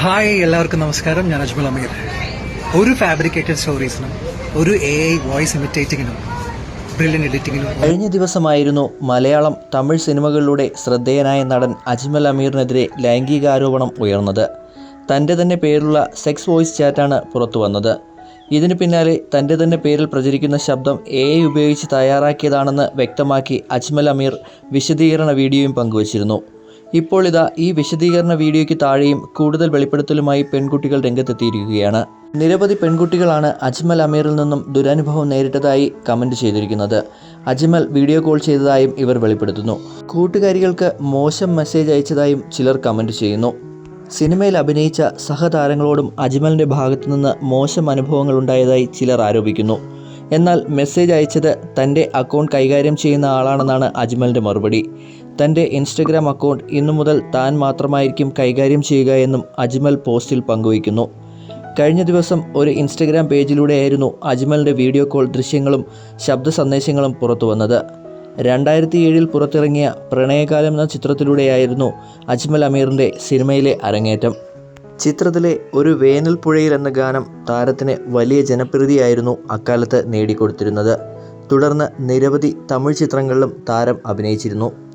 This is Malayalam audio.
ഹായ് എല്ലാവർക്കും നമസ്കാരം. ഞാൻ അജ്മൽ അമീർ. ഒരു ഫാബ്രിക്കേറ്റഡ് സ്റ്റോറീസിനും ഒരു എ ഐ വോയിസ് ഇമിറ്റേറ്റിങ്ങിനും ബ്രില്യൻ എഡിറ്റിങ്ങിനും കഴിഞ്ഞ ദിവസമായിരുന്നു മലയാളം തമിഴ് സിനിമകളിലൂടെ ശ്രദ്ധേയനായ നടൻ അജ്മൽ അമീറിനെതിരെ ലൈംഗികാരോപണം ഉയർന്നത്. തന്റെ തന്നെ പേരിലുള്ള സെക്സ് വോയിസ് ചാറ്റാണ് പുറത്തു വന്നത്. ഇതിന് പിന്നാലെ തന്റെ തന്നെ പേരിൽ പ്രചരിക്കുന്ന ശബ്ദം എ ഐ ഉപയോഗിച്ച് തയ്യാറാക്കിയതാണെന്ന് വ്യക്തമാക്കി അജ്മൽ അമീർ വിശദീകരണ വീഡിയോയും പങ്കുവച്ചിരുന്നു. ഇപ്പോൾ ഇതാ ഈ വിശദീകരണ വീഡിയോയ്ക്ക് താഴെയും കൂടുതൽ വെളിപ്പെടുത്തലുമായി പെൺകുട്ടികൾ രംഗത്തെത്തിയിരിക്കുകയാണ്. നിരവധി പെൺകുട്ടികളാണ് അജ്മൽ അമീറിൽ നിന്നും ദുരനുഭവം നേരിട്ടതായി കമന്റ് ചെയ്തിരിക്കുന്നത്. അജ്മൽ വീഡിയോ കോൾ ചെയ്തതായും ഇവർ വെളിപ്പെടുത്തുന്നു. കൂട്ടുകാരികൾക്ക് മോശം മെസ്സേജ് അയച്ചതായും ചിലർ കമന്റ് ചെയ്യുന്നു. സിനിമയിൽ അഭിനയിച്ച സഹതാരങ്ങളോടും അജ്മലിന്റെ ഭാഗത്തു നിന്ന് മോശം അനുഭവങ്ങൾ ഉണ്ടായതായി ചിലർ ആരോപിക്കുന്നു. എന്നാൽ മെസ്സേജ് അയച്ചത് തന്റെ അക്കൗണ്ട് കൈകാര്യം ചെയ്യുന്ന ആളാണെന്നാണ് അജ്മലിന്റെ മറുപടി. തന്റെ ഇൻസ്റ്റഗ്രാം അക്കൗണ്ട് ഇന്നു മുതൽ താൻ മാത്രമായിരിക്കും കൈകാര്യം ചെയ്യുക എന്നും അജ്മൽ പോസ്റ്റിൽ പങ്കുവയ്ക്കുന്നു. കഴിഞ്ഞ ദിവസം ഒരു ഇൻസ്റ്റഗ്രാം പേജിലൂടെയായിരുന്നു അജ്മലിന്റെ വീഡിയോ കോൾ ദൃശ്യങ്ങളും ശബ്ദ സന്ദേശങ്ങളും പുറത്തു വന്നത്. രണ്ടായിരത്തി ഏഴിൽ പുറത്തിറങ്ങിയ പ്രണയകാലം എന്ന ചിത്രത്തിലൂടെയായിരുന്നു അജ്മൽ അമീറിന്റെ സിനിമയിലെ അരങ്ങേറ്റം. ചിത്രത്തിലെ ഒരു വേനൽ പുഴയിൽ എന്ന ഗാനം താരത്തിന് വലിയ ജനപ്രീതിയായിരുന്നു അക്കാലത്ത് നേടിക്കൊടുത്തിരുന്നത്. തുടർന്ന് നിരവധി തമിഴ് ചിത്രങ്ങളിലും താരം അഭിനയിച്ചിരുന്നു.